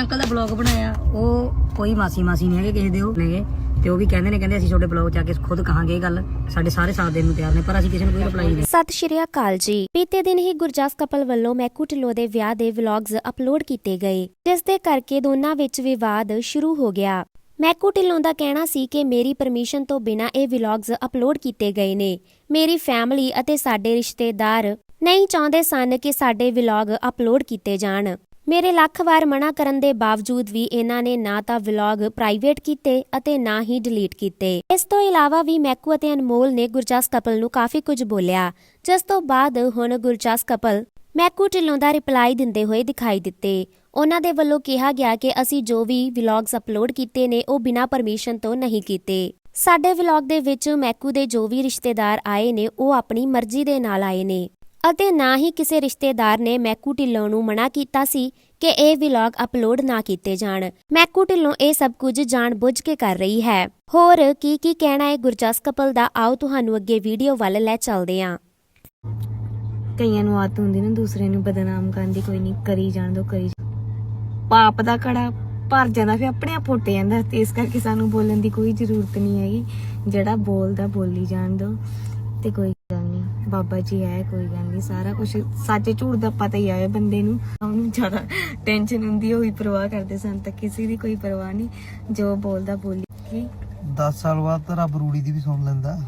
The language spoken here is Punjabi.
ਅੰਕਲ ਦਾ ਬਲੌਗ ਬਣਾਇਆ, ਉਹ ਕੋਈ ਮਾਸੀ ਮਾਸੀ ਨਹੀਂ ਹੈਗੇ, ਕਿਸੇ ਦੇ ਉਹ ਨੇਗੇ। ਤੇ ਉਹ ਵੀ ਕਹਿੰਦੇ ਨੇ, ਕਹਿੰਦੇ ਅਸੀਂ ਤੁਹਾਡੇ ਬਲੌਗ ਚ ਆ ਕੇ ਖੁਦ ਕਹਾਂਗੇ ਇਹ ਗੱਲ। ਸਾਡੇ ਸਾਰੇ ਸਾਥ ਦੇਣ ਨੂੰ ਤਿਆਰ ਨੇ, ਪਰ ਅਸੀਂ ਕਿਸੇ ਨੂੰ ਕੋਈ ਰਿਪਲਾਈ ਨਹੀਂ। ਸਤਿ ਸ਼੍ਰੀ ਅਕਾਲ ਜੀ। ਬੀਤੇ ਦਿਨ ਹੀ ਗੁਰਜਸ ਕਪਲ ਵੱਲੋਂ ਮੈਕੂ ਢਿੱਲੋਂ ਦੇ ਵਿਆਹ ਦੇ ਵਲੌਗਸ ਅਪਲੋਡ ਕੀਤੇ ਗਏ, ਜਿਸ ਦੇ ਕਰਕੇ ਦੋਨਾਂ ਵਿੱਚ ਵਿਵਾਦ ਸ਼ੁਰੂ ਹੋ ਗਿਆ। ਮੈਕੂ ਢਿੱਲੋਂ ਦਾ ਕਹਿਣਾ ਸੀ ਕਿ ਮੇਰੀ ਪਰਮਿਸ਼ਨ ਤੋਂ ਬਿਨਾਂ ਇਹ ਵਲੌਗਸ ਅਪਲੋਡ ਕੀਤੇ ਗਏ ਨੇ। ਮੇਰੀ ਫੈਮਿਲੀ ਅਤੇ ਸਾਡੇ ਰਿਸ਼ਤੇਦਾਰ ਨਹੀਂ ਚਾਹੁੰਦੇ ਸਨ ਕਿ ਸਾਡੇ ਵਲੌਗ ਅਪਲੋਡ ਕੀਤੇ ਜਾਣ। ਮੇਰੇ ਲੱਖ ਵਾਰ ਮਨਾ ਕਰਨ ਦੇ ਬਾਵਜੂਦ ਵੀ ਇਹਨਾਂ ਨੇ ਨਾ ਤਾਂ ਵਲੌਗ ਪ੍ਰਾਈਵੇਟ ਕੀਤੇ ਅਤੇ ਨਾ ਹੀ ਡਿਲੀਟ ਕੀਤੇ। ਇਸ ਤੋਂ ਇਲਾਵਾ ਵੀ ਮੈਕੂ ਅਤੇ ਅਨਮੋਲ ਨੇ ਗੁਰਜਸ ਕਪਲ ਨੂੰ ਕਾਫੀ ਕੁਝ ਬੋਲਿਆ। ਜਿਸ ਤੋਂ ਬਾਅਦ ਹੁਣ ਗੁਰਜਸ ਕਪਲ ਮੈਕੂ ਢਿੱਲੋਂ ਦਾ ਰਿਪਲਾਈ ਦਿੰਦੇ ਹੋਏ ਦਿਖਾਈ ਦਿੱਤੇ। ਉਹਨਾਂ ਦੇ ਵੱਲੋਂ ਕਿਹਾ ਗਿਆ ਕਿ ਅਸੀਂ ਜੋ ਵੀ ਵਲੌਗਸ ਅਪਲੋਡ ਕੀਤੇ ਨੇ ਉਹ ਬਿਨਾਂ ਪਰਮਿਸ਼ਨ ਤੋਂ ਨਹੀਂ ਕੀਤੇ। ਸਾਡੇ ਵਲੌਗ ਦੇ ਵਿੱਚ ਮੈਕੂ ਦੇ ਜੋ ਵੀ ਰਿਸ਼ਤੇਦਾਰ ਆਏ ਨੇ ਉਹ ਆਪਣੀ ਮਰਜ਼ੀ ਦੇ ਨਾਲ ਆਏ ਨੇ। ਅਤੇ ਨਾ ਹੀ ਕਿਸੇ ਰਿਸ਼ਤੇਦਾਰ ਨੇ ਮੈਕੂ ਢਿੱਲੋਂ ਨੂੰ ਮਨਾ ਕੀਤਾ ਸੀ ਕਿ ਇਹ ਵਲੌਗ ਅਪਲੋਡ ਨਾ ਕੀਤੇ ਜਾਣ। ਮੈਕੂ ਢਿੱਲੋਂ ਇਹ ਸਭ ਕੁਝ ਜਾਣਬੁੱਝ ਕੇ ਕਰ ਰਹੀ ਹੈ। ਹੋਰ ਕੀ ਕੀ ਕਹਿਣਾ ਹੈ ਗੁਰਜਸ ਕਪਲ ਦਾ? ਆਓ ਤੁਹਾਨੂੰ ਅੱਗੇ ਵੀਡੀਓ ਵੱਲ ਲੈ ਚੱਲਦੇ ਹਾਂ। ਕਈਆਂ ਨੂੰ ਆਦਤ ਹੁੰਦੀ ਨਾ ਦੂਸਰੇ ਨੂੰ ਬਦਨਾਮ ਕਰਨ ਦੀ, ਕੋਈ ਨਹੀਂ ਕਰੀ ਜਾਣ ਦੋ, ਕਰੀ ਪਾਪ ਦਾ ਘੜਾ ਭਰ ਜਾਂਦਾ, ਫਿਰ ਆਪਣੇ ਆਪ ਫੁੱਟ ਜਾਂਦਾ। ਤੇ ਇਸ ਕਰਕੇ ਸਾਨੂੰ ਬੋਲਣ ਦੀ ਕੋਈ ਜ਼ਰੂਰਤ ਨਹੀਂ ਹੈਗੀ। ਜਿਹੜਾ ਬੋਲਦਾ, ਬੋਲੀ ਜਾਣ ਦੋ। ਤੇ ਕੋਈ ਬਾਬਾ ਜੀ ਹੈ ਕੋਈ ਗੱਲ ਨਹੀਂ ਸਾਰਾ ਕੁਝ ਸੱਚ ਝੂਠ ਦਾ ਪਤਾ ਹੀ ਆਵੇ ਬੰਦੇ ਨੂੰ। ਉਹਨੂੰ ਜ਼ਿਆਦਾ ਟੈਨਸ਼ਨ ਹੁੰਦੀ ਹੋਈ ਪਰਵਾਹ ਕਰਦੇ ਸਨ ਤਾਂ ਕਿਸੇ ਦੀ ਕੋਈ ਪਰਵਾਹ ਨਹੀਂ ਜੋ ਬੋਲਦਾ ਬੋਲੀ। ਕੀ 10 ਸਾਲ ਬਾਅਦ ਤਾਂ ਰੱਬ ਰੂੜੀ ਦੀ ਵੀ ਸੁਣ ਲੈਂਦਾ।